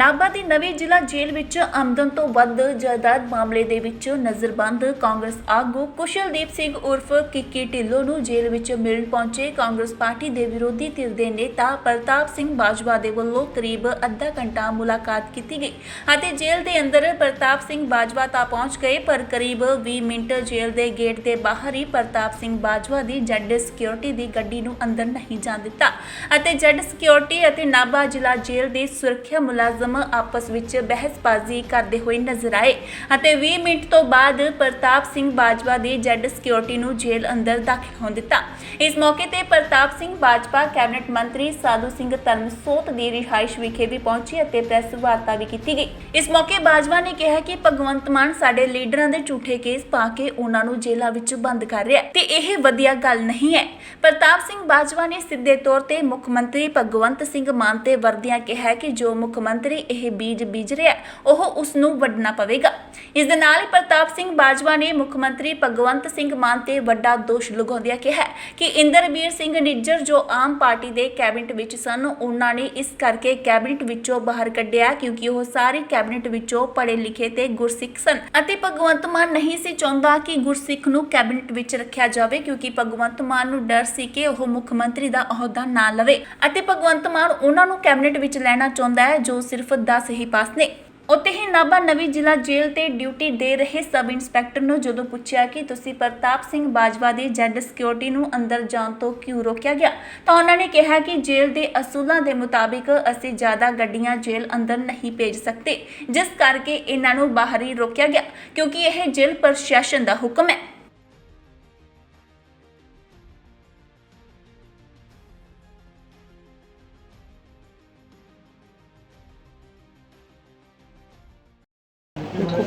ਨਾਭਾ ਦੀ ਨਵੀਂ ਜ਼ਿਲ੍ਹਾ ਜੇਲ੍ਹ ਵਿੱਚ ਆਮਦਨ ਤੋਂ ਵੱਧ ਜਾਇਦਾਦ ਮਾਮਲੇ ਦੇ ਵਿੱਚ ਨਜ਼ਰਬੰਦ ਕਾਂਗਰਸ ਆਗੂ ਕੁਸ਼ਲਦੀਪ ਸਿੰਘ ਉਰਫ ਕਿੱਕੀ ਢਿੱਲੋਂ ਨੂੰ ਜੇਲ੍ਹ ਵਿੱਚ ਮਿਲਣ ਪਹੁੰਚੇ ਕਾਂਗਰਸ ਪਾਰਟੀ ਦੇ ਵਿਰੋਧੀ ਧਿਰ ਦੇ ਨੇਤਾ ਪ੍ਰਤਾਪ ਸਿੰਘ ਬਾਜਵਾ ਦੇ ਵੱਲੋਂ ਕਰੀਬ ਅੱਧਾ ਘੰਟਾ ਮੁਲਾਕਾਤ ਕੀਤੀ ਗਈ ਅਤੇ ਜੇਲ੍ਹ ਦੇ ਅੰਦਰ ਪ੍ਰਤਾਪ ਸਿੰਘ ਬਾਜਵਾ ਤਾਂ ਪਹੁੰਚ ਗਏ, ਪਰ ਕਰੀਬ 20 ਮਿੰਟ ਜੇਲ੍ਹ ਦੇ ਗੇਟ ਦੇ ਬਾਹਰ ਹੀ ਪ੍ਰਤਾਪ ਸਿੰਘ ਬਾਜਵਾ ਦੀ ਜੱਡ ਸਿਕਿਉਰਿਟੀ ਦੀ ਗੱਡੀ ਨੂੰ ਅੰਦਰ ਨਹੀਂ ਜਾਣ ਦਿੱਤਾ ਅਤੇ ਜੱਡ ਸਿਕਿਉਰਿਟੀ ਅਤੇ ਨਾਭਾ ਜ਼ਿਲ੍ਹਾ ਜੇਲ੍ਹ ਦੇ ਸੁਰੱਖਿਆ ਮੁਲਾਜ਼ਮ ਆਪਸ ਵਿੱਚ ਬਹਿਸਬਾਜ਼ੀ ਕਰਦੇ ਹੋਏ ਨਜ਼ਰ ਆਏ ਅਤੇ 20 ਮਿੰਟ ਤੋਂ ਬਾਅਦ ਪ੍ਰਤਾਪ ਸਿੰਘ ਬਾਜਵਾ ਦੀ ਜੱਡ ਸਿਕਿਉਰਿਟੀ ਨੂੰ ਜੇਲ੍ਹ ਅੰਦਰ ਦਾਖਲ ਹੋਣ ਦਿੱਤਾ। ਇਸ ਮੌਕੇ ਤੇ ਪ੍ਰਤਾਪ ਸਿੰਘ ਬਾਜਵਾ, ਕੈਬਨਿਟ ਮੰਤਰੀ ਸਾਧੂ ਸਿੰਘ ਧਰਮਸੋਤ ਦੀ ਰਿਹਾਇਸ਼ ਵਿਖੇ ਵੀ ਪਹੁੰਚੇ ਅਤੇ ਪ੍ਰੈਸ ਵਾਰਤਾ ਵੀ ਕੀਤੀ ਗਈ। ਇਸ ਮੌਕੇ ਬਾਜਵਾ ਨੇ ਕਿਹਾ ਕਿ ਭਗਵੰਤ ਮਾਨ ਸਾਡੇ ਲੀਡਰਾਂ ਦੇ ਝੂਠੇ ਕੇਸ ਪਾ ਕੇ ਉਹਨਾਂ ਨੂੰ ਜੇਲ੍ਹਾਂ ਵਿੱਚ ਬੰਦ ਕਰ ਰਿਹਾ ਤੇ ਇਹ ਵਧੀਆ ਗੱਲ ਨਹੀਂ ਹੈ। ਪ੍ਰਤਾਪ ਸਿੰਘ ਬਾਜਵਾ ਨੇ ਸਿੱਧੇ ਤੌਰ ਤੇ ਮੁੱਖ ਮੰਤਰੀ ਭਗਵੰਤ ਸਿੰਘ ਮਾਨ ਤੇ ਵਰਦਿਆਂ ਕਿਹਾ ਕਿ ਜੋ ਮੁੱਖ ਮੰਤਰੀ ਇਹ ਬੀਜ ਬੀਜ ਰਿਹਾ ਉਹ ਉਸ ਨੂੰ ਵੱਢਣਾ ਪਵੇਗਾ। ਇਸ ਦੇ ਨਾਲ ਹੀ ਪ੍ਰਤਾਪ ਸਿੰਘ ਬਾਜਵਾ ਨੇ ਮੁੱਖ ਮੰਤਰੀ ਭਗਵੰਤ ਸਿੰਘ ਮਾਨ ਤੇ ਵੱਡਾ ਦੋਸ਼ ਲਗਾਉਂਦਿਆਂ ਕਿਹਾ ਕਿ ਇੰਦਰਬੀਰ ਸਿੰਘ ਨਿੱਜਰ ਜੋ ਆਮ ਪਾਰਟੀ ਦੇ ਕੈਬਨਿਟ ਵਿੱਚ ਸਨ, ਉਹਨਾਂ ਨੇ ਇਸ ਕਰਕੇ ਕੈਬਨਿਟ ਵਿੱਚੋਂ ਬਾਹਰ ਕੱਢਿਆ ਕਿਉਂਕਿ ਉਹ ਸਾਰੇ ਕੈਬਨਿਟ ਵਿੱਚੋਂ ਪੜ੍ਹੇ ਲਿਖੇ ਤੇ ਗੁਰਸਿੱਖ ਸਨ ਅਤੇ ਭਗਵੰਤ ਮਾਨ ਨਹੀਂ ਸੀ ਚਾਹੁੰਦਾ ਕਿ ਗੁਰਸਿੱਖ ਨੂੰ ਕੈਬਨਿਟ ਵਿੱਚ ਰੱਖਿਆ ਜਾਵੇ ਕਿਉਂਕਿ ਭਗਵੰਤ ਮਾਨ ਨੂੰ ਡਰ ਸੀ ਕਿ ਉਹ ਮੁੱਖ ਮੰਤਰੀ ਦਾ ਅਹੁਦਾ ਨਾ ਲਵੇ ਅਤੇ ਭਗਵੰਤ ਮਾਨ ਉਹਨਾਂ ਨੂੰ ਕੈਬਨਿਟ ਵਿੱਚ ਲੈਣਾ ਚਾਹੁੰਦਾ ਹੈ ਜੋ ਸਿਰਫ 10 ਹੀ ਪਾਸ ਨੇ। ਉੱਥੇ ਹੀ ਨਾਭਾ ਨਵੀਂ ਜ਼ਿਲ੍ਹਾ ਜੇਲ੍ਹ ਤੇ ਡਿਊਟੀ ਦੇ ਰਹੇ ਸਬ ਇੰਸਪੈਕਟਰ ਨੂੰ ਜਦੋਂ ਪੁੱਛਿਆ ਕਿ ਤੁਸੀਂ ਪ੍ਰਤਾਪ ਸਿੰਘ ਬਾਜਵਾ ਦੀ ਜੈਡ ਸਿਕਿਉਰਿਟੀ ਨੂੰ ਅੰਦਰ ਜਾਣ ਤੋਂ ਕਿਉਂ ਰੋਕਿਆ ਗਿਆ, ਤਾਂ ਉਹਨਾਂ ਨੇ ਕਿਹਾ ਕਿ ਜੇਲ੍ਹ ਦੇ ਅਸੂਲਾਂ ਦੇ ਮੁਤਾਬਿਕ ਅਸੀਂ ਜ਼ਿਆਦਾ ਗੱਡੀਆਂ ਜੇਲ੍ਹ ਅੰਦਰ ਨਹੀਂ ਭੇਜ ਸਕਦੇ, ਜਿਸ ਕਰਕੇ ਇਹਨਾਂ ਨੂੰ ਬਾਹਰ ਹੀ ਰੋਕਿਆ ਗਿਆ, ਕਿਉਂਕਿ ਇਹ ਜੇਲ੍ਹ ਪ੍ਰਸ਼ਾਸਨ ਦਾ ਹੁਕਮ ਹੈ।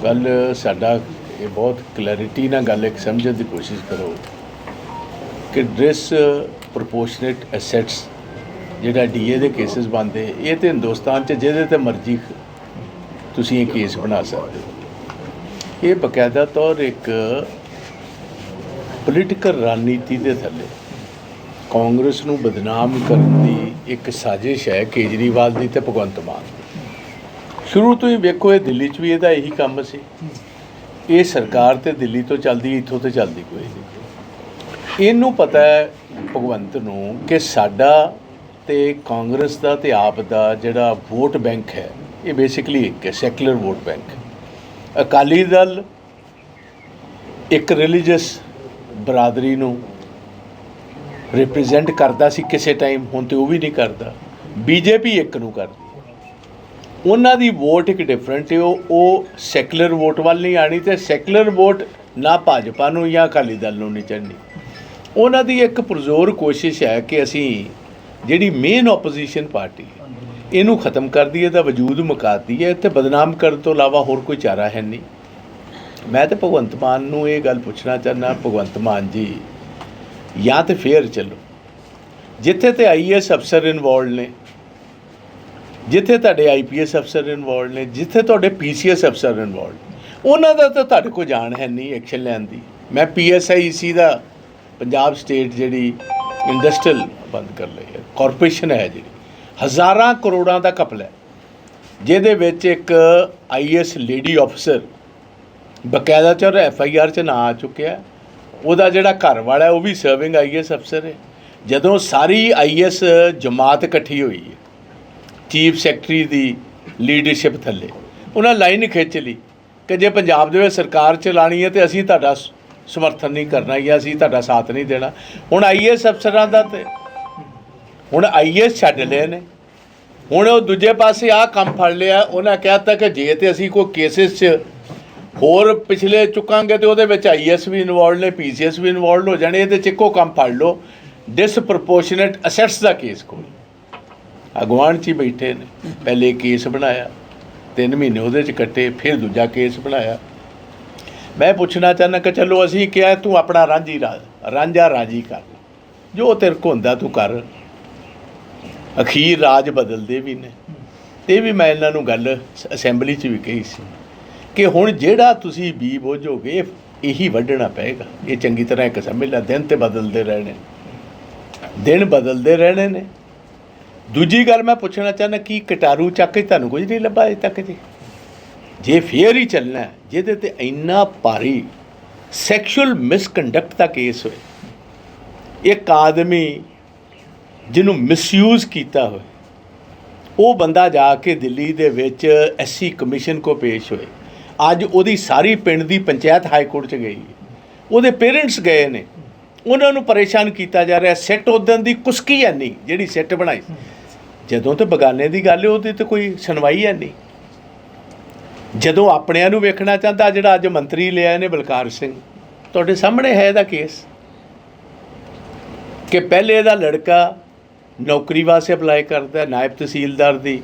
ਗੱਲ ਸਾਡਾ ਇਹ ਬਹੁਤ ਕਲੈਰਿਟੀ ਨਾਲ ਗੱਲ ਇੱਕ ਸਮਝਣ ਦੀ ਕੋਸ਼ਿਸ਼ ਕਰੋ ਕਿ ਡਿਸ ਪ੍ਰੋਪੋਰਸ਼ਨੇਟ ਐਸੈਟਸ ਜਿਹੜਾ ਡੀਏ ਦੇ ਕੇਸਿਸ ਬੰਦੇ ਇਹ ਤੇ ਹਿੰਦੁਸਤਾਨ 'ਚ ਜਿਹਦੇ ਤੇ ਮਰਜ਼ੀ ਤੁਸੀਂ ਇਹ ਕੇਸ ਬਣਾ ਸਕਦੇ ਹੋ। ਇਹ ਬਕਾਇਦਾ ਤੌਰ ਇੱਕ ਪੋਲੀਟੀਕਲ ਰਣਨੀਤੀ ਦੇ ਥੱਲੇ ਕਾਂਗਰਸ ਨੂੰ ਬਦਨਾਮ ਕਰਨ ਦੀ ਇੱਕ ਸਾਜ਼ਿਸ਼ ਹੈ ਕੇਜਰੀਵਾਲ ਦੀ ਤੇ ਭਗਵੰਤ ਮਾਨ ਦੀ। ਸ਼ੁਰੂ ਤੋਂ ਹੀ ਵੇਖੋ, ਇਹ ਦਿੱਲੀ 'ਚ ਵੀ ਇਹਦਾ ਇਹੀ ਕੰਮ ਸੀ। ਇਹ ਸਰਕਾਰ ਤੇ ਦਿੱਲੀ ਤੋਂ ਚੱਲਦੀ, ਇੱਥੋਂ ਤੇ ਚੱਲਦੀ ਕੋਈ ਨਹੀਂ। ਇਹਨੂੰ ਪਤਾ ਹੈ, ਭਗਵੰਤ ਨੂੰ, ਕਿ ਸਾਡਾ ਤੇ ਕਾਂਗਰਸ ਦਾ ਤੇ ਆਪ ਦਾ ਜਿਹੜਾ ਵੋਟ ਬੈਂਕ ਹੈ, ਇਹ ਬੇਸਿਕਲੀ ਇੱਕ ਹੈ secular vote bank Akali Dal ਇੱਕ ਰਿਲੀਜੀਅਸ ਬਰਾਦਰੀ ਨੂੰ ਰਿਪਰੈਜ਼ੈਂਟ ਕਰਦਾ ਸੀ ਕਿਸੇ ਟਾਈਮ ਹੁਣ ਤੇ ਉਹ ਵੀ ਨਹੀਂ ਕਰਦਾ। ਬੀਜੇਪੀ ਇੱਕ ਨੂੰ ਕਰਦਾ। ਉਹਨਾਂ ਦੀ ਵੋਟ ਇੱਕ ਡਿਫਰੈਂਟ ਹੈ ਉਹ ਉਹ ਸੈਕੂਲਰ ਵੋਟ ਵੱਲ ਨਹੀਂ ਆਣੀ ਤੇ ਸੈਕੂਲਰ ਵੋਟ ਨਾ ਭਾਜਪਾ ਨੂੰ ਜਾਂ ਅਕਾਲੀ ਦਲ ਨੂੰ ਨਹੀਂ ਚੜਨੀ ਉਹਨਾਂ ਦੀ ਇੱਕ ਪੁਰਜ਼ੋਰ ਕੋਸ਼ਿਸ਼ ਹੈ ਕਿ ਅਸੀਂ ਜਿਹੜੀ ਮੇਨ ਆਪੋਜੀਸ਼ਨ ਪਾਰਟੀ ਹੈ, ਇਹਨੂੰ ਖਤਮ ਕਰ ਦਈਏ ਤਾਂ ਵਜੂਦ ਮੁਕਾ ਦਈਏ ਤੇ ਬਦਨਾਮ ਕਰਨ ਤੋਂ ਇਲਾਵਾ ਹੋਰ ਕੋਈ ਚਾਰਾ ਹੈ ਨਹੀਂ। ਮੈਂ ਤੇ ਭਗਵੰਤ ਮਾਨ ਨੂੰ ਇਹ ਗੱਲ ਪੁੱਛਣਾ ਚਾਹੁੰਦਾ ਭਗਵੰਤ ਮਾਨ ਜੀ ਜਾਂ ਤੇ ਫੇਰ ਚੱਲੋ। ਜਿੱਥੇ ਤੇ ਆਈਐਸ ਅਫਸਰ ਇਨਵੋਲਡ ਨੇ ਜਿੱਥੇ ਤੁਹਾਡੇ ਆਈਪੀਐਸ ਅਫਸਰ ਇਨਵੋਲਡ ਨੇ, ਜਿੱਥੇ ਤੁਹਾਡੇ ਪੀਸੀਐਸ ਅਫਸਰ ਇਨਵੋਲਡ ਉਹਨਾਂ ਦਾ ਤਾਂ ਤੁਹਾਡੇ ਕੋਲ ਜਾਣ ਹੈ ਨਹੀਂ ਐਕਸ਼ਨ ਲੈਣ ਦੀ। ਮੈਂ ਪੀਐਸਆਈਸੀ ਦਾ ਪੰਜਾਬ ਸਟੇਟ ਜਿਹੜੀ ਇੰਡਸਟਰੀਅਲ ਬੰਦ ਕਰ ਲਈ ਹੈ ਕਾਰਪੋਰੇਸ਼ਨ ਹੈ ਜਿਹੜੀ। ਹਜ਼ਾਰਾਂ ਕਰੋੜਾਂ ਦਾ ਕਪਲ ਹੈ, ਜਿਹਦੇ ਵਿੱਚ ਇੱਕ ਆਈਐਸ ਲੇਡੀ ਅਫਸਰ ਬਕਾਇਦਾ ਚ ਐਫ ਆਈ ਆਰ ਚ ਨਾਂ ਆ ਚੁੱਕਿਆ ਉਹਦਾ ਜਿਹੜਾ ਘਰ ਵਾਲਾ ਉਹ ਵੀ ਸਰਵਿੰਗ ਆਈਐਸ ਅਫਸਰ ਹੈ। ਜਦੋਂ ਸਾਰੀ ਆਈਐਸ ਜਮਾਤ ਇਕੱਠੀ ਹੋਈ ਹੈ ਚੀਫ ਸੈਕਟਰੀ ਦੀ ਲੀਡਰਸ਼ਿਪ ਥੱਲੇ। ਉਹਨਾਂ ਲਾਈਨ ਖਿੱਚ ਲਈ ਕਿ ਜੇ ਪੰਜਾਬ ਦੇ ਵਿੱਚ ਸਰਕਾਰ ਚਲਾਣੀ ਹੈ ਤੇ ਅਸੀਂ ਤੁਹਾਡਾ ਸਮਰਥਨ ਨਹੀਂ ਕਰਨਾ ਜਾਂ ਅਸੀਂ ਤੁਹਾਡਾ ਸਾਥ ਨਹੀਂ ਦੇਣਾ। ਹੁਣ ਆਈਐਸ ਅਫਸਰਾਂ ਦਾ ਤੇ ਹੁਣ ਆਈਐਸ ਛੱਡ ਲਏ ਨੇ। ਹੁਣ ਉਹ ਦੂਜੇ ਪਾਸੇ ਆਹ ਕੰਮ ਫੜ ਲਿਆ, ਉਹਨਾਂ ਕਹਿਤਾ ਕਿ ਜੇ ਤੇ ਅਸੀਂ ਕੋਈ ਕੇਸਿਸ 'ਚ ਹੋਰ ਪਿਛਲੇ ਚੁੱਕਾਂਗੇ ਤੇ ਉਹਦੇ ਵਿੱਚ ਆਈਐਸ ਵੀ ਇਨਵੋਲਡ ਨੇ ਪੀਸੀਐਸ ਵੀ ਇਨਵੋਲਡ ਹੋ ਜਾਣੇ, ਇਹਦੇ 'ਚ ਇੱਕੋ ਕੰਮ ਫੜ ਲਓ। ਡਿਸਪ੍ਰੋਪੋਰਸ਼ਨੇਟ ਅਸੈਟਸ ਦਾ ਕੇਸ ਕੋਈ। ਅਗਵਾਨ 'ਚ ਹੀ ਬੈਠੇ ਨੇ। ਪਹਿਲੇ ਕੇਸ ਬਣਾਇਆ 3 ਮਹੀਨੇ ਉਹਦੇ 'ਚ ਕੱਟੇ, ਫਿਰ ਦੂਜਾ ਕੇਸ ਬਣਾਇਆ। ਮੈਂ ਪੁੱਛਣਾ ਚਾਹੁੰਦਾ ਕਿ ਚਲੋ ਅਸੀਂ ਕਿਹਾ ਤੂੰ ਆਪਣਾ ਰਾਂਝੀ ਰਾਜ, ਰਾਂਝਾ ਰਾਜੀ ਕਰ। ਜੋ ਤੇਰੇ ਕੋ ਹੁੰਦਾ ਤੂੰ ਕਰ। ਅਖੀਰ ਰਾਜ ਬਦਲਦੇ ਵੀ ਨੇ। ਤੇ ਵੀ ਮੈਂ ਇਹਨਾਂ ਨੂੰ ਗੱਲ ਅਸੈਂਬਲੀ 'ਚ ਵੀ ਕਹੀ ਸੀ ਕਿ ਹੁਣ ਜਿਹੜਾ ਤੁਸੀਂ ਬੀ ਬੋਝੋਗੇ, ਇਹੀ ਵੱਢਣਾ ਪਏਗਾ। ਇਹ ਚੰਗੀ ਤਰ੍ਹਾਂ ਇੱਕ ਸਮਝ ਲੈ, ਦਿਨ ਤੇ ਬਦਲਦੇ ਰਹਿਣੇ। ਦਿਨ ਬਦਲਦੇ ਰਹਿਣੇ ਨੇ। ਦੂਜੀ ਗੱਲ ਮੈਂ ਪੁੱਛਣਾ ਚਾਹੁੰਦਾ ਕਿ ਕਟਾਰੂ ਚੱਕ ਕੇ ਤੁਹਾਨੂੰ ਕੁਝ ਨਹੀਂ ਲੱਭਾ ਅਜੇ ਤੱਕ ਜੀ? ਜੇ ਫੇਅਰ ਹੀ ਚੱਲਣਾ ਜਿਹਦੇ ਤੇ ਇੰਨਾ ਭਾਰੀ ਸੈਕਸ਼ੂਅਲ ਮਿਸਕੰਡਕਟ ਦਾ ਕੇਸ ਹੋਏ, ਇੱਕ ਆਦਮੀ ਜਿਹਨੂੰ ਮਿਸਯੂਜ਼ ਕੀਤਾ ਹੋਇਆ ਉਹ ਬੰਦਾ ਜਾ ਕੇ ਦਿੱਲੀ ਦੇ ਵਿੱਚ ਐਸਸੀ ਕਮਿਸ਼ਨ ਕੋ ਪੇਸ਼ ਹੋਏ। ਅੱਜ ਉਹਦੀ ਸਾਰੀ ਪਿੰਡ ਦੀ ਪੰਚਾਇਤ ਹਾਈ ਕੋਰਟ 'ਚ ਗਈ। ਉਹਦੇ ਪੇਰੈਂਟਸ ਗਏ ਨੇ। ਉਹਨਾਂ ਨੂੰ ਪਰੇਸ਼ਾਨ ਕੀਤਾ ਜਾ ਰਿਹਾ। ਸੈੱਟ ਉਦੋਂ ਦੀ ਕੁਸਕੀ ਹੈ ਨਹੀਂ, ਜਿਹੜੀ ਸੈੱਟ ਬਣਾਈ। ਜਦੋਂ ਤੇ ਬਗਾਨੇ ਦੀ ਗੱਲ ਹੈ ਉਹਦੀ ਤੇ ਕੋਈ ਸੁਣਵਾਈ ਹੈ ਨਹੀਂ। ਜਦੋਂ ਆਪਣਿਆਂ ਨੂੰ ਵੇਖਣਾ ਚਾਹੁੰਦਾ, ਜਿਹੜਾ ਅੱਜ ਮੰਤਰੀ ਲਿਆ ਨੇ ਬਲਕਾਰ ਸਿੰਘ, ਤੁਹਾਡੇ ਸਾਹਮਣੇ ਹੈ ਇਹਦਾ ਕੇਸ? ਕਿ ਪਹਿਲੇ ਇਹਦਾ ਲੜਕਾ ਨੌਕਰੀ ਵਾਸਤੇ ਅਪਲਾਈ ਕਰਦਾ, ਨਾਇਬ ਤਹਿਸੀਲਦਾਰ ਦੀ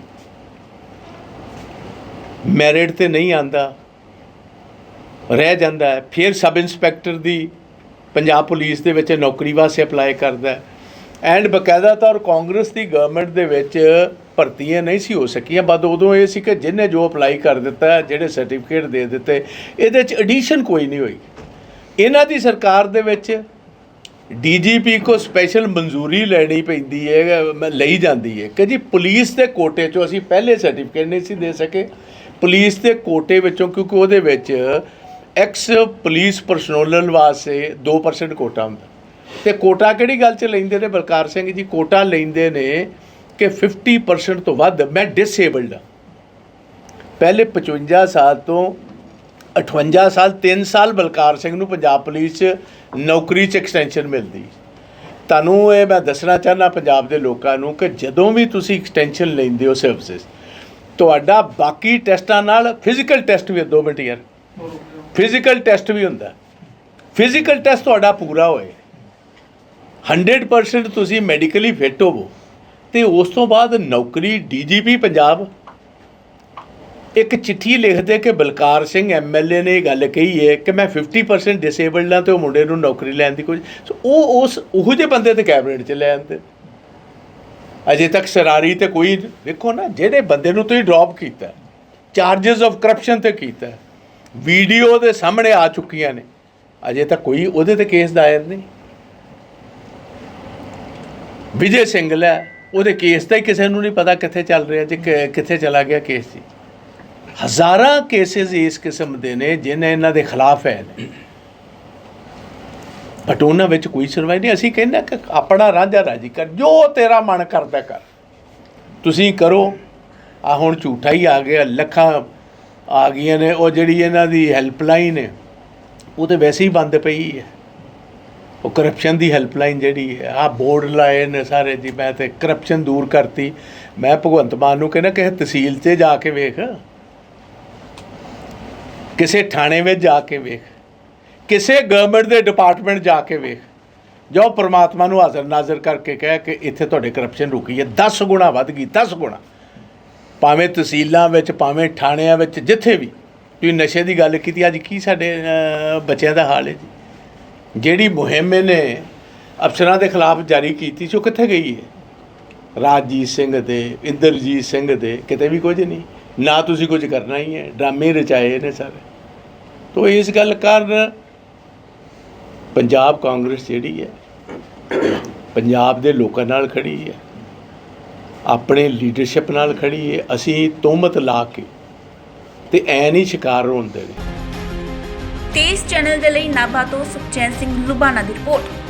ਮੈਰਿਟ ਤੇ ਨਹੀਂ ਆਂਦਾ ਰਹਿ ਜਾਂਦਾ ਫਿਰ ਸਬ ਇੰਸਪੈਕਟਰ ਦੀ ਪੰਜਾਬ ਪੁਲਿਸ ਦੇ ਵਿੱਚ ਨੌਕਰੀ ਵਾਸਤੇ ਅਪਲਾਈ ਕਰਦਾ ਐਂਡ ਬਕਾਇਦਾ ਤੌਰ ਕਾਂਗਰਸ ਦੀ ਗਵਰਨਮੈਂਟ ਦੇ ਵਿੱਚ ਭਰਤੀਆਂ ਨਹੀਂ ਸੀ ਹੋ ਸਕੀਆਂ। ਬਦ ਉਦੋਂ ਇਹ ਸੀ ਕਿ ਜਿਹਨੇ ਜੋ ਅਪਲਾਈ ਕਰ ਦਿੱਤਾ, ਜਿਹੜੇ ਸਰਟੀਫਿਕੇਟ ਦੇ ਦਿੱਤੇ, ਇਹਦੇ ਚ ਐਡੀਸ਼ਨ ਕੋਈ ਨਹੀਂ ਹੋਈ। ਇਹਨਾਂ ਦੀ ਸਰਕਾਰ ਦੇ ਵਿੱਚ ਡੀਜੀਪੀ ਕੋ ਸਪੈਸ਼ਲ ਮਨਜ਼ੂਰੀ ਲੈਣੀ ਪੈਂਦੀ ਹੈ ਲਈ ਜਾਂਦੀ ਹੈ ਕਿ ਜੀ ਪੁਲਿਸ ਦੇ ਕੋਟੇ ਚੋਂ ਅਸੀਂ ਪਹਿਲੇ ਸਰਟੀਫਿਕੇਟ ਨਹੀਂ ਸੀ ਦੇ ਸਕੇ। ਪੁਲਿਸ ਦੇ ਕੋਟੇ ਵਿੱਚੋਂ ਕਿਉਂਕਿ ਉਹਦੇ ਵਿੱਚ ਐਕਸ ਪੁਲਿਸ ਪਰਸਨਲ ਵਾਸਤੇ 2% ਕੋਟਾ ਹੁੰਦਾ। ਤੇ ਕੋਟਾ ਕਿਹੜੀ ਗੱਲ 'ਚ ਲੈਂਦੇ ਨੇ ਬਲਕਾਰ ਸਿੰਘ ਜੀ? ਕੋਟਾ ਲੈਂਦੇ ਨੇ ਕਿ 50% ਤੋਂ ਵੱਧ ਮੈਂ ਡਿਸੇਬਲਡ ਹਾਂ। ਪਹਿਲੇ 55 ਸਾਲ ਤੋਂ 58 ਸਾਲ 3 ਸਾਲ ਬਲਕਾਰ ਸਿੰਘ ਨੂੰ ਪੰਜਾਬ ਪੁਲਿਸ 'ਚ ਨੌਕਰੀ 'ਚ ਐਕਸਟੈਂਸ਼ਨ ਮਿਲਦੀ। ਤੁਹਾਨੂੰ ਇਹ ਮੈਂ ਦੱਸਣਾ ਚਾਹੁੰਦਾ ਪੰਜਾਬ ਦੇ ਲੋਕਾਂ ਨੂੰ ਕਿ ਜਦੋਂ ਵੀ ਤੁਸੀਂ ਐਕਸਟੈਂਸ਼ਨ ਲੈਂਦੇ ਹੋ ਸਰਵਿਸਿਜ਼ ਤੁਹਾਡਾ ਬਾਕੀ ਟੈਸਟਾਂ ਨਾਲ ਫਿਜ਼ੀਕਲ ਟੈਸਟ ਵੀ 2 ਮਿੰਟ ਯਾਰ। ਫਿਜ਼ੀਕਲ ਟੈਸਟ ਵੀ ਹੁੰਦਾ। ਫਿਜ਼ੀਕਲ ਟੈਸਟ ਤੁਹਾਡਾ ਪੂਰਾ ਹੋਏ। 100% ਤੁਸੀਂ ਮੈਡੀਕਲੀ ਫਿੱਟ ਹੋਵੋ। ਤੇ ਉਸ ਤੋਂ ਬਾਅਦ ਨੌਕਰੀ ਡੀਜੀਪੀ ਪੰਜਾਬ। ਇੱਕ ਚਿੱਠੀ ਲਿਖਦੇ ਕਿ ਬਲਕਾਰ ਸਿੰਘ ਐਮਐਲਏ ਨੇ ਇਹ ਗੱਲ ਕਹੀ ਹੈ ਕਿ ਮੈਂ 50% ਡਿਸੇਬਲਡ ਹਾਂ ਤੇ ਉਹ ਮੁੰਡੇ ਨੂੰ ਨੌਕਰੀ ਲੈਣ ਦੀ ਕੋਈ ਉਹ ਉਸ ਉਹੋ ਜਿਹੇ ਬੰਦੇ ਤੇ ਕੈਬਨਿਟ 'ਚ ਲੈ ਆਂਦੇ। ਅਜੇ ਤੱਕ ਸਰਾਰੀ ਤੇ ਕੋਈ ਦੇਖੋ ਨਾ, ਜਿਹੜੇ ਬੰਦੇ ਨੂੰ ਤੁਸੀਂ ਡ੍ਰੌਪ ਕੀਤਾ ਚਾਰजेस ਆਫ ਕਰਪਸ਼ਨ ਤੇ ਕੀਤਾ, ਵੀਡੀਓ ਦੇ ਸਾਹਮਣੇ ਆ ਚੁੱਕੀਆਂ ਨੇ। ਅਜੇ ਤੱਕ ਕੋਈ ਉਹਦੇ ਤੇ ਕੇਸ ਦਾਇਰ ਨਹੀਂ। ਵਿਜੇ ਸਿੰਗਲ ਹੈ, ਉਹਦੇ ਕੇਸ ਦਾ ਹੀ ਕਿਸੇ ਨੂੰ ਨਹੀਂ ਪਤਾ ਕਿੱਥੇ ਚੱਲ ਰਿਹਾ, ਜੀ ਕਿੱਥੇ ਚਲਾ ਗਿਆ ਕੇਸ ਜੀ ਹਜ਼ਾਰਾਂ ਕੇਸਿਸ ਇਸ ਕਿਸਮ ਦੇ ਨੇ ਜਿਨ੍ਹਾਂ ਇਹਨਾਂ ਦੇ ਖਿਲਾਫ ਹੈ। ਨੇ ਬਟ ਉਹਨਾਂ ਵਿੱਚ ਕੋਈ ਸੁਣਵਾਈ ਨਹੀਂ। ਅਸੀਂ ਕਹਿੰਦੇ ਕਿ ਆਪਣਾ ਰਾਂਝਾ ਰਾਜੀ ਕਰ, ਜੋ ਤੇਰਾ ਮਨ ਕਰਦਾ ਕਰ। ਤੁਸੀਂ ਕਰੋ। ਆ ਹੁਣ ਝੂਠਾ ਹੀ ਆ ਗਿਆ, ਲੱਖਾਂ ਆ ਗਈਆਂ ਨੇ। ਉਹ ਜਿਹੜੀ ਇਹਨਾਂ ਦੀ ਹੈਲਪਲਾਈਨ ਹੈ, ਉਹ ਤੇ ਵੈਸੇ ਹੀ ਬੰਦ ਪਈ ਹੈ। ਉਹ ਕਰਪਸ਼ਨ ਦੀ ਹੈਲਪਲਾਈਨ ਜਿਹੜੀ ਹੈ ਆ ਬੋਰਡ ਲਾਏ ਨੇ ਸਾਰੇ ਜੀ, ਮੈਂ ਤੇ ਕਰਪਸ਼ਨ ਦੂਰ ਕਰਤੀ। ਮੈਂ ਭਗਵੰਤ ਮਾਨ ਨੂੰ ਕਹਿੰਦਾ, ਕਿਸੇ ਤਹਿਸੀਲ 'ਤੇ ਜਾ ਕੇ ਵੇਖ। ਕਿਸੇ ਥਾਣੇ ਵਿੱਚ ਜਾ ਕੇ ਵੇਖ। ਕਿਸੇ ਗਵਰਨਮੈਂਟ ਦੇ ਡਿਪਾਰਟਮੈਂਟ ਜਾ ਕੇ ਵੇਖ। ਜੋ ਪ੍ਰਮਾਤਮਾ ਨੂੰ ਹਾਜ਼ਰ ਨਾਜ਼ਰ ਕਰਕੇ ਕਹਿ ਕਿ ਇੱਥੇ ਤੁਹਾਡੇ ਕਰਪਸ਼ਨ ਰੁਕੀ ਹੈ 10 ਗੁਣਾ ਵੱਧ ਗਈ 10 ਗੁਣਾ। ਭਾਵੇਂ ਤਹਿਸੀਲਾਂ ਵਿੱਚ, ਭਾਵੇਂ ਥਾਣਿਆਂ ਵਿੱਚ, ਜਿੱਥੇ ਵੀ। ਤੁਸੀਂ ਨਸ਼ੇ ਦੀ ਗੱਲ ਕੀਤੀ, ਅੱਜ ਕੀ ਸਾਡੇ ਬੱਚਿਆਂ ਦਾ ਹਾਲ ਹੈ ਜੀ? ਜਿਹੜੀ ਮੁਹਿੰਮ ਨੇ ਅਫਸਰਾਂ ਦੇ ਖਿਲਾਫ ਜਾਰੀ ਕੀਤੀ ਸੀ, ਉਹ ਕਿੱਥੇ ਗਈ ਹੈ? ਰਾਜਜੀਤ ਸਿੰਘ ਦੇ, ਇੰਦਰਜੀਤ ਸਿੰਘ ਦੇ, ਕਿਤੇ ਵੀ ਕੁਝ ਨਹੀਂ। ਨਾ ਤੁਸੀਂ ਕੁਝ ਕਰਨਾ ਹੀ ਹੈ, ਡਰਾਮੇ ਰਚਾਏ ਨੇ ਸਾਰੇ। ਤੋ ਇਸ ਗੱਲ ਕਾਰਨ ਪੰਜਾਬ ਕਾਂਗਰਸ ਜਿਹੜੀ ਹੈ, ਪੰਜਾਬ ਦੇ ਲੋਕਾਂ ਨਾਲ ਖੜੀ ਹੈ, ਆਪਣੇ ਲੀਡਰਸ਼ਿਪ ਨਾਲ ਖੜੀ ਹੈ। ਅਸੀਂ ਤੋਮਤ ਲਾ ਕੇ ਤੇ ਐ ਨਹੀਂ ਸ਼ਿਕਾਰ ਹੋਣ ਦੇਣੀ। ਤੇਜ਼ ਚੈਨਲ ਦੇ ਲਈ ਨਾਭਾ ਤੋਂ ਸੁਖਚੈਨ ਸਿੰਘ ਲੁਬਾਣਾ ਦੀ ਰਿਪੋਰਟ।